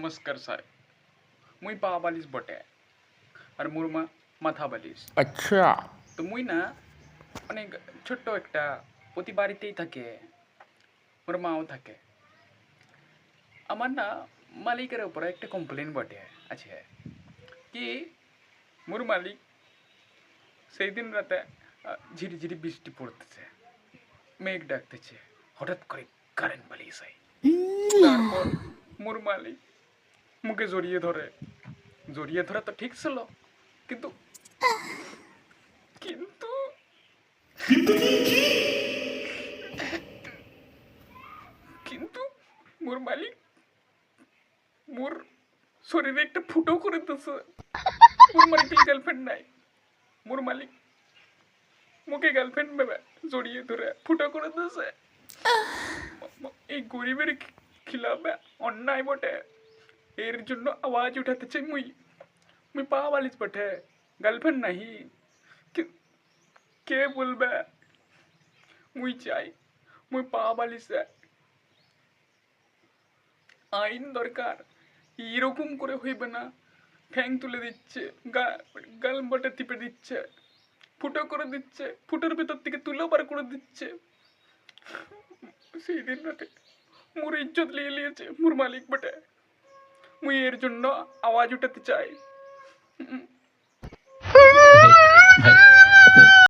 নমস্কার স্যার মুই পা বালিশ বটে আর মোর মা মাথা বালিশ আচ্ছা তো মুই না অনেক ছোট্ট একটা প্রতি বাড়িতেই থাকে মোর মাও থাকে আমার না মালিকের উপরে একটা কমপ্লেন বটে আছে কি মোর মালিক সেই দিন রাতে ঝিরিঝিরি বৃষ্টি পড়তেছে মেঘ ডাকতেছে হঠাৎ করে কারেন্ট পালিয়ে যায় তারপর মোর মালিক মুখে জড়িয়ে ধরে। জড়িয়ে ধরা তো ঠিক ছিল কিন্তু কিন্তু কিন্তু মোর মালিক মোর শরীরে একটা ফুটো করে দিতেছে মোর মালিকের গার্লফ্রেন্ড নাই। মোর মালিক মুখে গার্লফ্রেন্ড ভেবে জড়িয়ে ধরে ফুটো করে দিতেছে এই গরিবের খি- খিলাফে অন্যায় বটে। এর জন্য আওয়াজ উঠাতে চাই মুই মুই পা বালিশ বটে গার্লফ্রেন্ড নাহি কে বলবে মুই চাই মুই পা বালিশে আইন দরকার এরকম করে হইবে না ঠ্যাং তুলে দিচ্ছে গাল বটে টিপে দিচ্ছে ফুটো করে দিচ্ছে ফুটোর ভেতর থেকে তুলো বার করে দিচ্ছে সেই দিন রাতে মোর ইজ্জত লিয়ে লিয়েছে মোর মালিক বটে মুই এর জন্য আওয়াজ উঠাতে চাই।